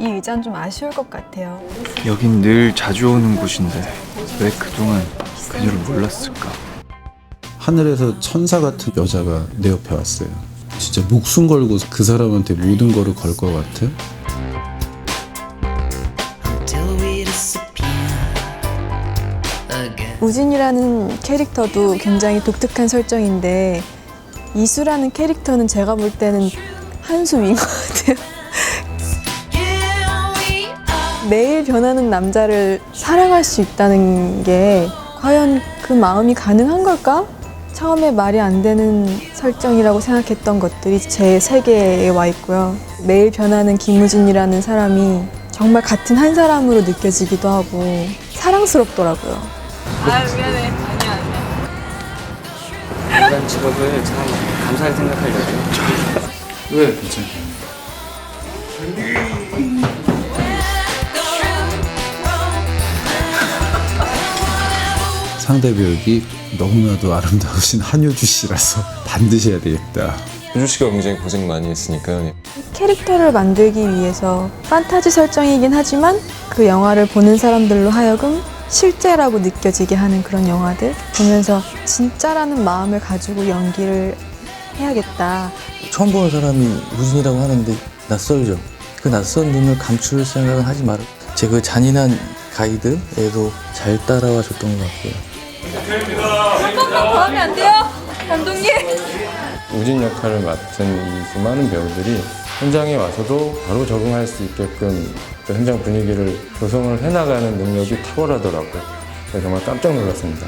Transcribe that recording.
이 의자는 좀 아쉬울 것 같아요. 여긴 늘 자주 오는 곳인데 왜 그동안 그녀를 몰랐을까? 하늘에서 천사 같은 여자가 내 옆에 왔어요. 진짜 목숨 걸고 그 사람한테 모든 거를 걸것 again. 우진이라는 캐릭터도 굉장히 독특한 설정인데 이수라는 캐릭터는 제가 볼 때는 한 수 위인 것 같아요. 매일 변하는 남자를 사랑할 수 있다는 게 과연 그 마음이 가능한 걸까? 처음에 말이 안 되는 설정이라고 생각했던 것들이 제 세계에 와 있고요. 매일 변하는 김우진이라는 사람이 정말 같은 한 사람으로 느껴지기도 하고 사랑스럽더라고요. 이런 직업을 참 감사하게 생각하려고 왜 괜찮아 상대 배역이 너무나도 아름다우신 한효주 씨라서 반드시 해야 되겠다. 효주 씨가 굉장히 고생 많이 했으니까요. 캐릭터를 만들기 위해서 판타지 설정이긴 하지만 그 영화를 보는 사람들로 하여금 실제라고 느껴지게 하는 그런 영화들 보면서 진짜라는 마음을 가지고 연기를 해야겠다. 처음 보는 사람이 우진이라고 하는데 낯설죠. 그 낯선 눈을 감출 생각은 하지 마라. 제 그 잔인한 가이드에도 잘 따라와 줬던 것 같고요. 우진 역할을 맡은 이 수많은 배우들이 현장에 와서도 바로 적응할 수 있게끔 또 현장 분위기를 조성을 해나가는 능력이 탁월하더라고요. 그래서 정말 깜짝 놀랐습니다.